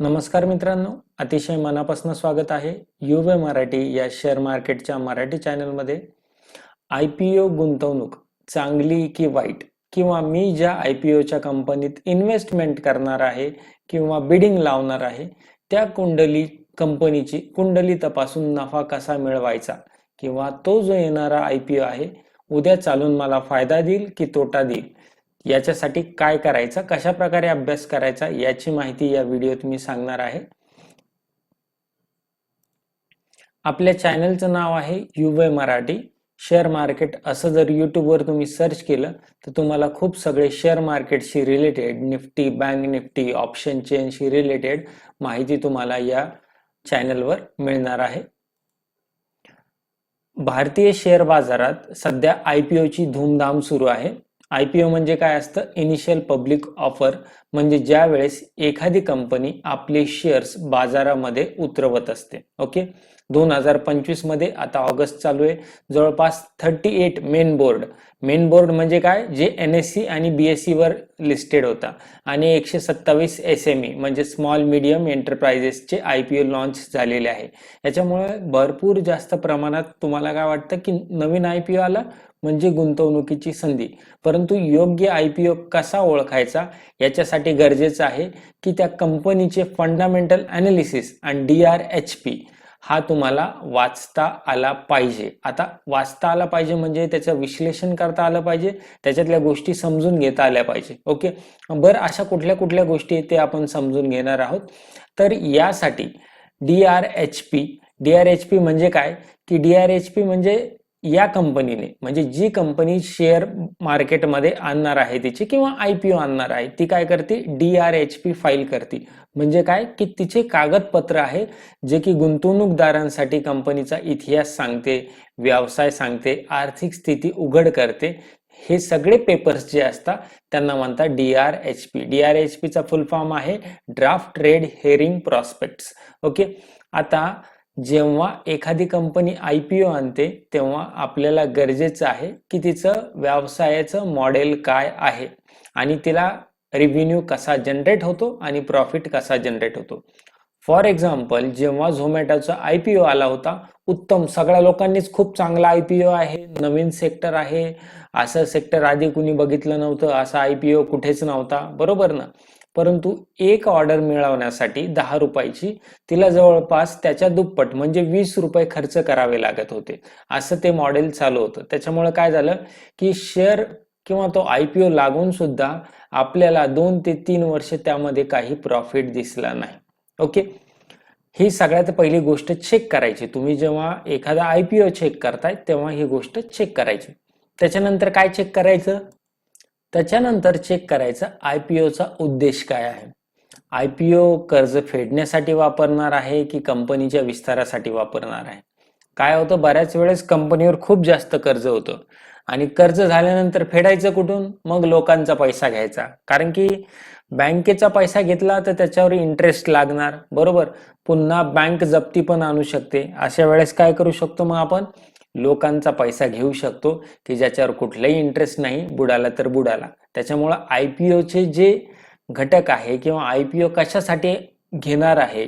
नमस्कार मित्रांनो अतिशय मनापासून स्वागत आहे युवे मराठी या शेअर मार्केटच्या मराठी चॅनलमध्ये आय पी ओ गुंतवणूक चांगली की वाईट किंवा मी ज्या आय पी ओच्या कंपनीत इन्व्हेस्टमेंट करणार आहे किंवा बिडिंग लावणार आहे त्या कुंडली कंपनीची कुंडली तपासून नफा कसा मिळवायचा किंवा तो जो येणारा आय पी ओ आहे उद्या चालून मला फायदा देईल की तोटा देईल? याच्यासाठी काय करायचं कशा प्रकारे अभ्यास करायचा याची माहिती या व्हिडिओत मी सांगणार आहे. आपल्या चॅनलचं नाव आहे युवय मराठी. शेअर मार्केट असं जर यूट्यूबवर तुम्ही सर्च केलं तर तुम्हाला खूप सगळे शेअर मार्केटशी related Nifty bank Nifty option चेनशी related माहिती तुम्हाला या चॅनलवर मिळणार आहे. भारतीय शेअर बाजारात सध्या आय पी ओची धूमधाम सुरू आहे. आय पी ओ म्हणजे काय असतं? इनिशियल पब्लिक ऑफर म्हणजे ज्या वेळेस एखादी कंपनी आपले शेअर्स बाजारामध्ये उतरवत असते. ओके दोन हजार पंचवीसमध्ये आता ऑगस्ट चालू आहे. जवळपास thirty eight main board main board म्हणजे काय? जे एन एस सी आणि बी एस सी वर लिस्टेड होता. आणि एकशे सत्तावीस एस एम ई म्हणजे स्मॉल मिडियम एंटरप्राइजेसचे आय पी ओ लॉन्च झालेले आहे. याच्यामुळे भरपूर जास्त प्रमाणात तुम्हाला काय वाटतं की नवीन आय पी ओ आला? म्हणजे गुंतवणुकीची संधी. परंतु योग्य आय पी ओ कसा ओळखायचा? याच्यासाठी गरजेचं आहे की त्या कंपनीचे फंडामेंटल अनालिसिस आणि डी आर एच पी हा तुम्हाला वाचता आला पाहिजे. आता वाचता आला पाहिजे म्हणजे त्याचं विश्लेषण करता आलं पाहिजे त्याच्यातल्या गोष्टी समजून घेता आल्या पाहिजे. ओके? बरं अशा कुठल्या कुठल्या गोष्टी ते आपण समजून घेणार आहोत. तर यासाठी D R H P D R H P म्हणजे काय? की डी आर एच पी म्हणजे या कंपनीने म्हणजे जी कंपनी शेअर मार्केटमध्ये आणणार आहे तिची किंवा आय पी ओ आणणार आहे ती काय करते? D R H P file करते. म्हणजे काय? की तिचे कागदपत्र आहे जे की गुंतवणूकदारांसाठी कंपनीचा इतिहास सांगते व्यवसाय सांगते आर्थिक स्थिती उघड करते. हे सगळे पेपर्स जे असतात त्यांना म्हणतात D R H P D R H पीचा फुल फॉर्म आहे draft red herring prospectus okay आता जेव्हा एखादी कंपनी आय पी ओ आणते तेव्हा आपल्याला गरजेचं आहे की तिचं व्यवसायाचं मॉडेल काय आहे आणि तिला रिव्हेन्यू कसा जनरेट होतो आणि प्रॉफिट कसा जनरेट होतो. फॉर एक्झाम्पल जेव्हा झोमॅटोचा आय पी ओ आला होता उत्तम सगळ्या लोकांनीच खूप चांगला आय पी ओ आहे नवीन सेक्टर आहे असं सेक्टर आधी कुणी बघितलं नव्हतं असा आय पी ओ कुठेच नव्हता बरोबर ना? परंतु एक ऑर्डर मिळवण्यासाठी दहा रुपयाची तिला जवळपास त्याच्या दुप्पट म्हणजे वीस रुपये खर्च करावे लागत होते. असं ते मॉडेल चालू होतं. त्याच्यामुळे काय झालं की शेअर किंवा तो आय पी ओ लागून सुद्धा आपल्याला दोन ते तीन वर्ष त्यामध्ये काही प्रॉफिट दिसला नाही. ओके ही सगळ्यात पहिली गोष्ट चेक करायची. तुम्ही जेव्हा एखादा आय पी ओ चेक करताय तेव्हा ही गोष्ट चेक करायची. त्याच्यानंतर काय चेक करायचं? त्याच्यानंतर चेक करायचं आय पी ओचा उद्देश काय आहे? आय पी ओ कर्ज फेडण्यासाठी वापरणार आहे की कंपनीच्या विस्तारासाठी वापरणार आहे? काय होतं? बऱ्याच वेळेस कंपनीवर खूप जास्त कर्ज होतं. आणि कर्ज झाल्यानंतर फेडायचं कुठून? मग लोकांचा पैसा घ्यायचा. कारण की बँकेचा पैसा घेतला तर त्याच्यावर इंटरेस्ट लागणार. बरोबर? पुन्हा बँक जप्ती पण आणू शकते. अशा वेळेस काय करू शकतो मग आपण? लोकांचा पैसा घेऊ शकतो की ज्याच्यावर कुठलाही इंटरेस्ट नाही बुडाला तर बुडाला. त्याच्यामुळं आय पी ओचे जे घटक आहे किंवा आय पी ओ कशासाठी घेणार आहे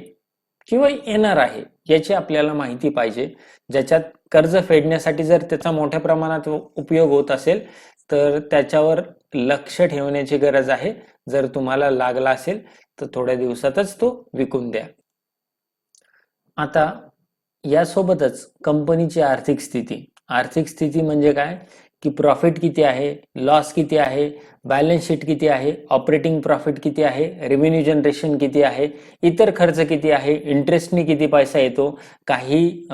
किंवा येणार आहे याची आपल्याला माहिती पाहिजे. ज्याच्यात कर्ज फेडण्यासाठी जर त्याचा मोठ्या प्रमाणात उपयोग होत असेल तर त्याच्यावर लक्ष ठेवण्याची गरज आहे. जर तुम्हाला लागला असेल तर थोड्या दिवसातच तो विकून द्या. आता यासोबतच कंपनीची आर्थिक स्थिती. आर्थिक स्थिती म्हणजे काय? की प्रॉफिट किती आहे? लॉस किती आहे? बॅलन्स शीट किती आहे? ऑपरेटिंग प्रॉफिट किती आहे? रेव्हेन्यू जनरेशन किती आहे? इतर खर्च किती आहे? इंटरेस्टनी किती पैसा येतो? काही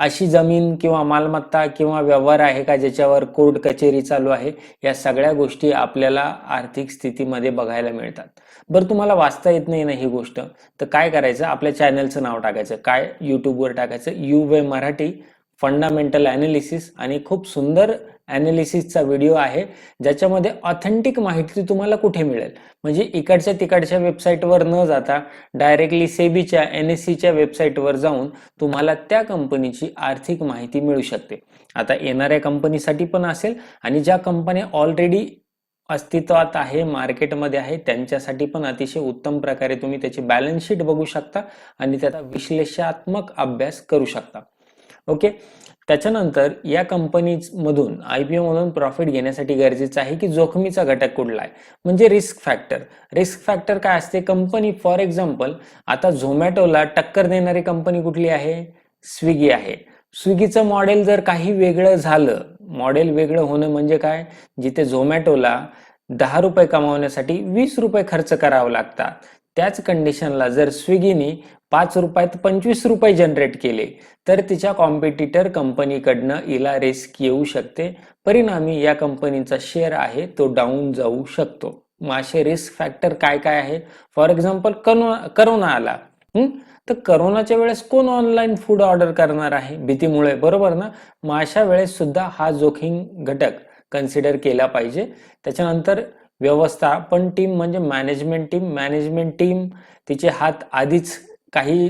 अशी जमीन किंवा मालमत्ता किंवा व्यवहार आहे का ज्याच्यावर कोर्ट कचेरी चालू आहे? या सगळ्या गोष्टी आपल्याला आर्थिक स्थितीमध्ये बघायला मिळतात. बरं तुम्हाला वाचता येत नाही ना ही गोष्ट? तर काय करायचं? आपल्या चॅनलचं नाव टाकायचं. काय? यूट्यूबवर टाकायचं. यू वे मराठी फंडामेंटल अनालिसिस आणि खूप सुंदर अनालिसिसचा व्हिडिओ आहे ज्याच्यामध्ये ऑथेंटिक माहिती तुम्हाला कुठे मिळेल? म्हणजे इकडच्या तिकडच्या वेबसाईटवर न जाता डायरेक्टली सेबीच्या एन एस सीच्या वेबसाईटवर जाऊन तुम्हाला त्या कंपनीची आर्थिक माहिती मिळू शकते. आता येणाऱ्या कंपनीसाठी पण असेल आणि ज्या कंपन्या ऑलरेडी अस्तित्वात आहे मार्केटमध्ये आहे त्यांच्यासाठी पण अतिशय उत्तम प्रकारे तुम्ही त्याची बॅलन्स शीट बघू शकता आणि त्याचा विश्लेषणात्मक अभ्यास करू शकता. ओके? त्याच्यानंतर या कंपनीमधून आय पी मधून प्रॉफिट घेण्यासाठी गरजेचं आहे की जोखमीचा घटक कुठला आहे? म्हणजे रिस्क फॅक्टर रिस्क फॅक्टर काय असते? कंपनी फॉर एक्झाम्पल आता झोमॅटोला टक्कर देणारी कंपनी कुठली आहे? स्विगी आहे. स्विगीचं मॉडेल जर काही वेगळं झालं मॉडेल वेगळं होणं म्हणजे काय? जिथे झोमॅटोला दहा रुपये कमावण्यासाठी वीस रुपये खर्च करावं लागतात. त्याच कंडिशनला जर स्विगीनी पाच रुपयात पंचवीस रुपये जनरेट केले तर तिच्या कॉम्पिटिटर कंपनीकडनं हिला रिस्क येऊ शकते. परिणामी या कंपनीचा शेअर आहे तो डाऊन जाऊ शकतो. मग असे रिस्क फॅक्टर काय काय आहे? फॉर एक्झाम्पल करोना आला. तर करोनाच्या वेळेस कोण ऑनलाईन फूड ऑर्डर करणार आहे? भीतीमुळे बरोबर ना? मग अशा वेळेस सुद्धा हा जोखीम घटक कन्सिडर केला पाहिजे. त्याच्यानंतर व्यवस्थापन टीम म्हणजे मॅनेजमेंट टीम मॅनेजमेंट टीम तिचे हात आधीच काही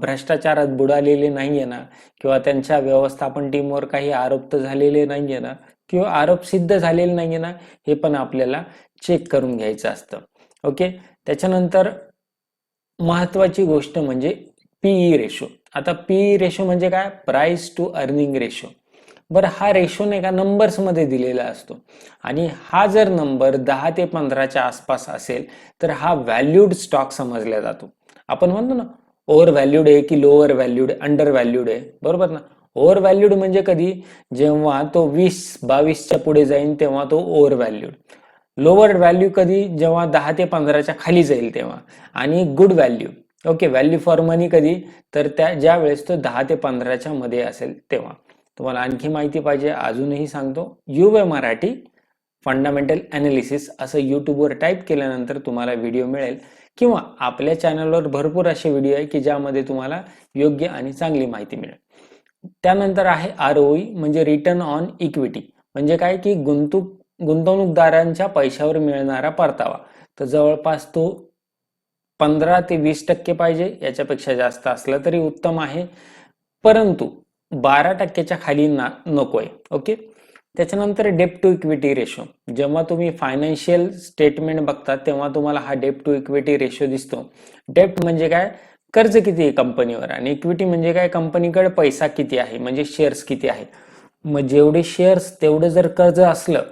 भ्रष्टाचारात बुडालेले नाहीये ना किंवा त्यांच्या व्यवस्थापन टीमवर काही आरोप तर झालेले नाहीये ना किंवा आरोप सिद्ध झालेले नाहीये ना हे पण आपल्याला चेक करून घ्यायचं असतं. ओके त्याच्यानंतर महत्वाची गोष्ट म्हणजे पीई रेशो आता पीई रेशो म्हणजे काय? प्राइस टू अर्निंग रेशो बरं हा रेशो नाही का नंबर्समध्ये दिलेला असतो. आणि हा जर नंबर दहा ते पंधराच्या आसपास असेल तर हा व्हॅल्यूड स्टॉक समजला जातो. आपण म्हणतो ना ओव्हर व्हॅल्यूड आहे की लोअर व्हॅल्यूड अंडर व्हॅल्यूड आहे. बरोबर ना? ओव्हर व्हॅल्यूड म्हणजे कधी? जेव्हा तो वीस बावीसच्या पुढे जाईल तेव्हा तो ओव्हर व्हॅल्यूड लोअर व्हॅल्यू कधी? जेव्हा दहा ते पंधराच्या खाली जाईल तेव्हा. आणि good value okay value for money कधी? तर त्या ज्या वेळेस तो दहा ते पंधराच्या मध्ये असेल तेव्हा. तुम्हाला आणखी माहिती पाहिजे अजूनही सांगतो. युवे मराठी फंडामेंटल ॲनालिसिस असं यूट्यूबवर टाईप केल्यानंतर तुम्हाला व्हिडिओ मिळेल. किंवा आपल्या चॅनलवर भरपूर असे व्हिडिओ आहे की ज्यामध्ये तुम्हाला योग्य आणि चांगली माहिती मिळेल. त्यानंतर आहे आर म्हणजे रिटर्न ऑन इक्विटी म्हणजे काय? की गुंतूक गुंतवणूकदारांच्या पैशावर मिळणारा परतावा. तर जवळपास तो पंधरा ते वीस टक्के पाहिजे याच्यापेक्षा जास्त असला तरी उत्तम आहे. परंतु बारा टक्क्याच्या खाली ना नको आहे ओके? त्याच्यानंतर डेप टू इक्विटी रेशो जेव्हा तुम्ही फायनान्शियल स्टेटमेंट बघता तेव्हा तुम्हाला हा डेप टू इक्विटी रेशो दिसतो. डेप्ट म्हणजे काय? कर्ज किती आहे कंपनीवर आणि इक्विटी म्हणजे काय? कंपनीकडे पैसा किती आहे? म्हणजे शेअर्स किती आहे मग जेवढे शेअर्स तेवढं जर कर्ज असलं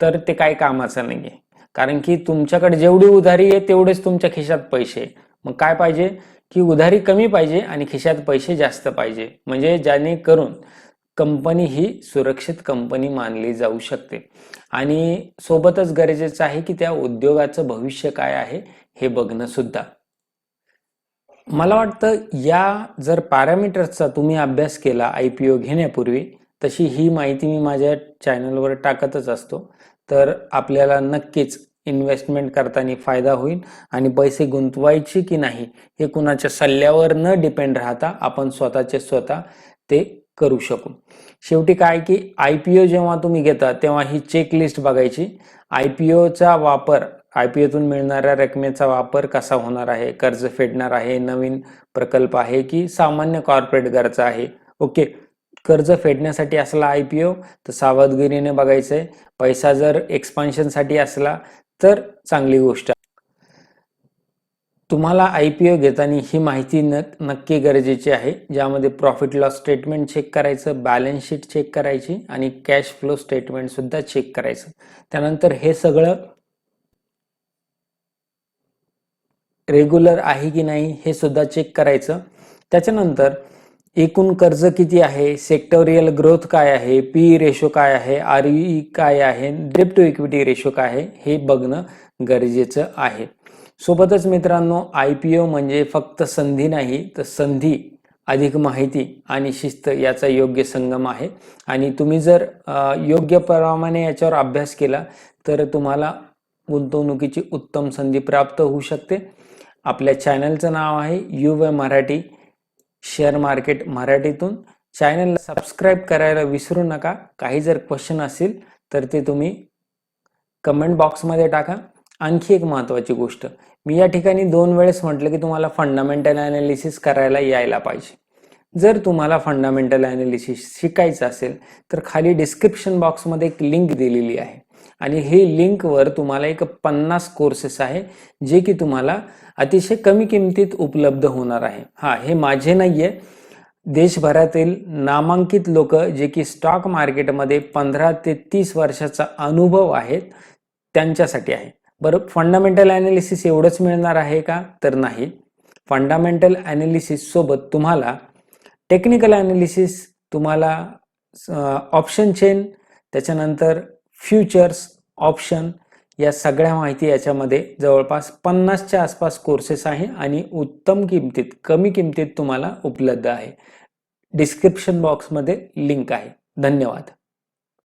तर ते काय कामाचं नाहीये. कारण की तुमच्याकडे जेवढी उधारी आहे तेवढेच तुमच्या खिशात पैसे मग काय पाहिजे? की उधारी कमी पाहिजे आणि खिशात पैसे जास्त पाहिजे. म्हणजे ज्याने करून कंपनी ही सुरक्षित कंपनी मानली जाऊ शकते. आणि सोबतच गरजेचं आहे की त्या उद्योगाचं भविष्य काय आहे हे बघणं सुद्धा. मला वाटतं या जर पॅरामीटर्सचा तुम्ही अभ्यास केला आय पी ओ घेण्यापूर्वी तशी ही माहिती मी माझ्या चॅनलवर टाकतच असतो. तर आपल्याला नक्कीच इन्व्हेस्टमेंट करताना फायदा होईल आणि पैसे गुंतवायचे की नाही हे कुणाच्या सल्ल्यावर न डिपेंड राहता आपण स्वतःचे स्वतः ते करू शकू. शेवटी काय की आय पी ओ जेव्हा तुम्ही घेता तेव्हा ही चेकलिस्ट बघायची. आय पी ओचा वापर आय पी ओतून मिळणाऱ्या रकमेचा वापर कसा होणार आहे कर्ज फेडणार आहे नवीन प्रकल्प आहे की सामान्य कॉर्पोरेट गरजा आहे? ओके. कर्ज फेडण्यासाठी असला आय पी ओ तर सावधगिरीने बघायचं आहे पैसा जर एक्सपान्शनसाठी असला तर चांगली गोष्ट तुम्हाला आय पी ओ घेताना ही माहिती न नक्की गरजेची आहे ज्यामध्ये प्रॉफिट लॉस स्टेटमेंट चेक करायचं बॅलन्स शीट चेक करायची आणि कॅश फ्लो स्टेटमेंट सुद्धा चेक करायचं. त्यानंतर हे सगळं रेग्युलर आहे की नाही हे सुद्धा चेक करायचं. त्याच्यानंतर एकूण कर्ज किती आहे सेक्टोरियल ग्रोथ काय आहे पी रेशो काय आहे आर ई काय आहे डेप टू इक्विटी रेशो काय आहे हे बघणं गरजेचं आहे. सोबतच मित्रांनो आय पी ओ म्हणजे फक्त संधी नाही तर संधी अधिक माहिती आणि शिस्त याचा योग्य संगम आहे. आणि तुम्ही जर योग्य प्रमाणे याच्यावर अभ्यास केला तर तुम्हाला गुंतवणुकीची उत्तम संधी प्राप्त होऊ शकते. आपल्या चॅनलचं नाव आहे यू मराठी शेअर मार्केट मराठीतून. चॅनलला सबस्क्राईब करायला विसरू नका. काही जर क्वेश्चन असेल तर ते तुम्ही कमेंट बॉक्समध्ये टाका. आणखी एक महत्त्वाची गोष्ट. मी या ठिकाणी दोन वेळेस म्हटलं की तुम्हाला फंडामेंटल अनालिसिस करायला यायला पाहिजे. जर तुम्हाला फंडामेंटल अनालिसिस शिकायचं असेल तर खाली डिस्क्रिप्शन बॉक्समध्ये एक लिंक दिलेली आहे. आणि हे लिंकवर तुम्हाला एक पन्नास कोर्सेस आहे जे की तुम्हाला अतिशय कमी किमतीत उपलब्ध होणार आहे. हा हे माझे नाही आहे देशभरातील नामांकित लोक जे की स्टॉक मार्केटमध्ये पंधरा ते तीस वर्षाचा अनुभव आहेत त्यांच्यासाठी आहे. बरं फंडामेंटल ॲनालिसिस एवढंच मिळणार आहे का? तर नाही. फंडामेंटल ॲनालिसिससोबत तुम्हाला टेक्निकल ॲनालिसिस तुम्हाला ऑप्शन चेन त्याच्यानंतर फ्युचर्स ऑप्शन या सगळ्या माहिती याच्यामध्ये जवळपास पन्नासच्या आसपास कोर्सेस आहे आणि उत्तम किमतीत कमी किमतीत तुम्हाला उपलब्ध आहे. डिस्क्रिप्शन बॉक्समध्ये लिंक आहे. धन्यवाद.